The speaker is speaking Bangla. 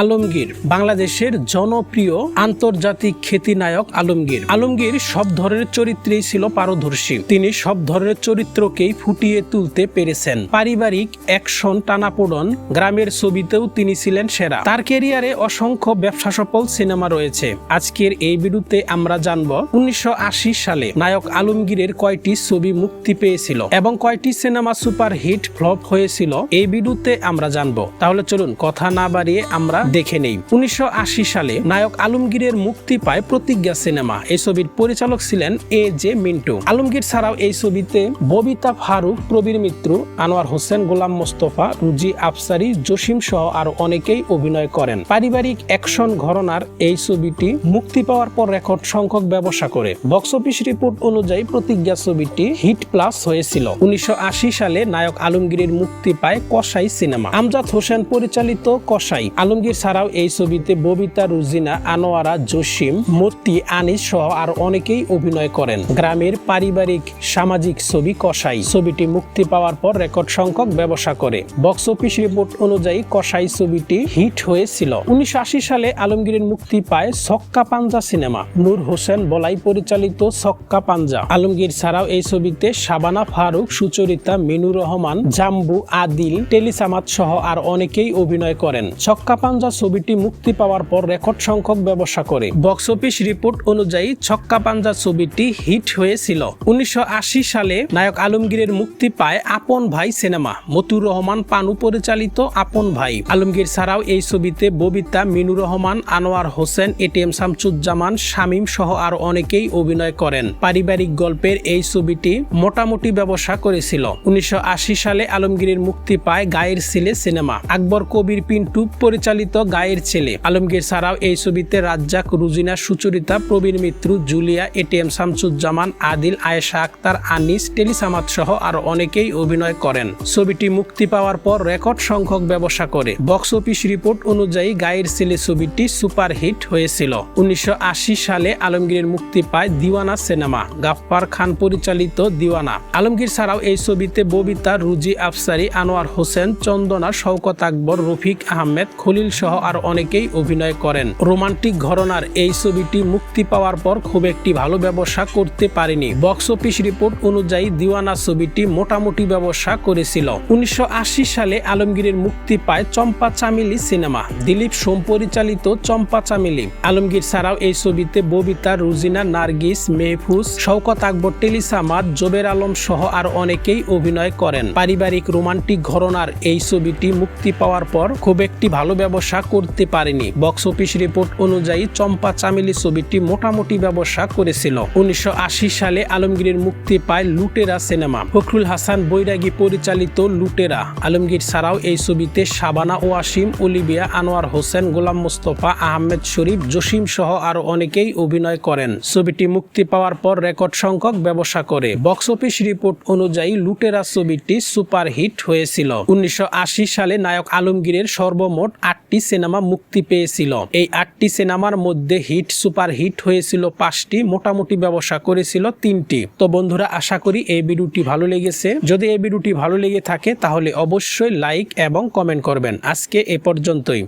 আলমগীর, বাংলাদেশের জনপ্রিয় আন্তর্জাতিক খ্যাতিনায়ক আলমগীর। আলমগীর সব ধরনের চরিত্রেই ছিল পারদর্শী। তিনি সব ধরনের চরিত্রকেই ফুটিয়ে তুলতে পেরেছেন। পারিবারিক অ্যাকশন টানাপোড়ন গ্রামের ছবিতেও তিনি ছিলেন সেরা। তার ক্যারিয়ারে অসংখ্য ব্যবসা সফল সিনেমা রয়েছে। আজকের এই ভিডিওতে আমরা জানব, উনিশশো আশি সালে নায়ক আলমগীরের কয়টি ছবি মুক্তি পেয়েছিল এবং কয়টি সিনেমা সুপার হিট ফ্লপ হয়েছিল, এই ভিডিওতে আমরা জানব। তাহলে চলুন, কথা না বাড়িয়ে আমরা দেখে নেই। উনিশশো আশি সালে নায়ক আলমগীরের মুক্তি পায় প্রতিজ্ঞা সিনেমা। এই ছবির পরিচালক ছিলেন এ জে মিন্টু। আলমগীর ছাড়াও এই ছবিতে ববিতা ফারুক, প্রবীর মিত্র, আনোয়ার হোসেন, গোলাম মোস্তফা, রুজি আফসারি, জসিম সহ আরও অনেকেই অভিনয় করেন। পারিবারিক অ্যাকশন ঘরনার এই ছবিটি মুক্তি পাওয়ার পর রেকর্ড সংখ্যক ব্যবসা করে। বক্স অফিস রিপোর্ট অনুযায়ী প্রতিজ্ঞা ছবিটি হিট প্লাস হয়েছিল। উনিশশো আশি সালে নায়ক আলমগীরের মুক্তি পায় কসাই সিনেমা। আমজাদ হোসেন পরিচালিত কসাই। আলমগীর ছাড়াও এই ছবিতে ববিতা রুজিনা, আনোয়ারা জসিম, মূর্তি আনিস সহ আর অনেকেই অভিনয় করেন। গ্রামের পারিবারিক সামাজিক ছবি কসাই। ছবিটি মুক্তি পাওয়ার পর রেকর্ড সংখ্যক ব্যবসা করে। বক্স অফিস রিপোর্ট অনুযায়ী কসাই ছবিটি হিট হয়েছিল। উনিশশো সালে আলমগীরের মুক্তি পায় সক্কা পাঞ্জা সিনেমা। নূর হোসেন বলাই পরিচালিত সক্কা পাঞ্জা। আলমগীর ছাড়াও এই ছবিতে শাবানা ফারুক, সুচরিতা মিনুর রহমান, জাম্বু, আদিল টেলিসামাত সহ আর অনেকেই অভিনয় করেন। ছক্কা পাঞ্জা ছবিটি মুক্তি পাওয়ার পর রেকর্ড সংখ্যক ব্যবসা করে। বক্স অফিস রিপোর্ট অনুযায়ী ছক্কা পাঞ্জা ছবিটি হিট হয়েছিল। উনিশশো সালে নায়ক আলমগীরের মুক্তি পায় আপন ভাই সিনেমা। মতুর রহমান পানু পরিচালিত আপন ভাই। আলমগীর ছাড়াও এই ছবিতে ববিতা মিনুর রহমান, আনোয়ার হোসেন, এটিএম শামসুজ্জামান, শামীম সহ আর অনেকেই অভিনয় করেন। পারিবারিক গল্পের এই ছবিটি মোটামুটি ব্যবসা করেছিল। উনিশশো আশি সালে আলমগীরের মুক্তি পায় গায়ের সিলে সিনেমা। আকবর কবির পিন্টু পরিচালিত গায়ের ছেলে। আলমগীর ছাড়াও এই ছবিতে রাজ্জাক, রুজিনা, সুচরিতা প্রবীর মিত্র, জুলিয়া, এটিএম, শামসুজ্জামান, আদিল, আয়েশা আক্তার, আনিস টেলিসামাত সহ আর অনেকেই অভিনয় করেন। ছবিটি মুক্তি পাওয়ার পর রেকর্ড সংখ্যক ব্যবসা করে। বক্স অফিস রিপোর্ট অনুযায়ী গায়ের ছেলে ছবিটি সুপার হিট হয়েছিল। উনিশশো আশি সালে আলমগীরের মুক্তি পায় দিওয়ানা সিনেমা গাফফার খান পরিচালিত দিওয়ানা। আলমগীর ছাড়াও এই ছবিতে ববিতা, রুজি আফসারি, আনোয়ার হোসেন, চন্দনা, শওকত আকবর, রফিক আহমেদ, খলিল সহ আর অনেকেই অভিনয় করেন। রোমান্টিক ঘরনার এই ছবিটি মুক্তি পাওয়ার পর খুব একটি ভালো ব্যবসা করতে পারেনি। বক্স অফিস রিপোর্ট অনুযায়ী দিওয়ানা ছবিটি মোটামুটি ব্যবসা করেছিল। উনিশশো আশি সালে আলমগীরের মুক্তি পায় চম্পা চামিলি সিনেমা। দিলীপ সোম পরিচালিত চম্পা চামিলি। আলমগীর ছাড়াও এই ছবিতে ববিতা, রুজিনা, নার্গিস, মেহফুজ, শওকত আকবর টেলিসামাদ জোবের আলম সহ আর অনেকেই অভিনয় করেন। পারিবারিক রোমান্টিক ঘরনার এই ছবিটি মুক্তি পাওয়ার পর খুব একটি ভালো ব্যবসা করতে পারেনি। বক্স অফিস রিপোর্ট অনুযায়ী চম্পা চামেলি ছবিটি মোটামুটি ব্যবসা করেছিল। উনিশশো আশি সালে আলমগীরের মুক্তি পায় লুটেরা সিনেমা। ফখরুল হাসান বৈরাগী পরিচালিত লুটেরা। আলমগীর ছাড়াও এই ছবিতে শাবানা ওয়াসিম অলিবিয়া আনোয়ার হোসেন, গোলাম মোস্তফা, আহমেদ শরীফ, জসিম সহ আরও অনেকেই অভিনয় করেন। ছবিটি মুক্তি পাওয়ার পর রেকর্ড সংখ্যক ব্যবসা করে। বক্স অফিস রিপোর্ট অনুযায়ী লুটেরা ছবিটি সুপার হিট হয়েছিল। উনিশশো আশি সালে নায়ক আলমগীরের সর্বমোট আটটি সিনেমা মুক্তি পেয়েছিল। এই আটটি সিনেমার মধ্যে হিট, সুপার হিট হয়েছিল পাঁচটি, মোটামুটি ব্যবসা করেছিল তিনটি। তো বন্ধুরা, আশা করি এই ভিডিওটি ভালো লেগেছে। যদি এই ভিডিওটি ভালো লেগে থাকে, তাহলে অবশ্যই লাইক এবং কমেন্ট করবেন। আজকে এ পর্যন্তই।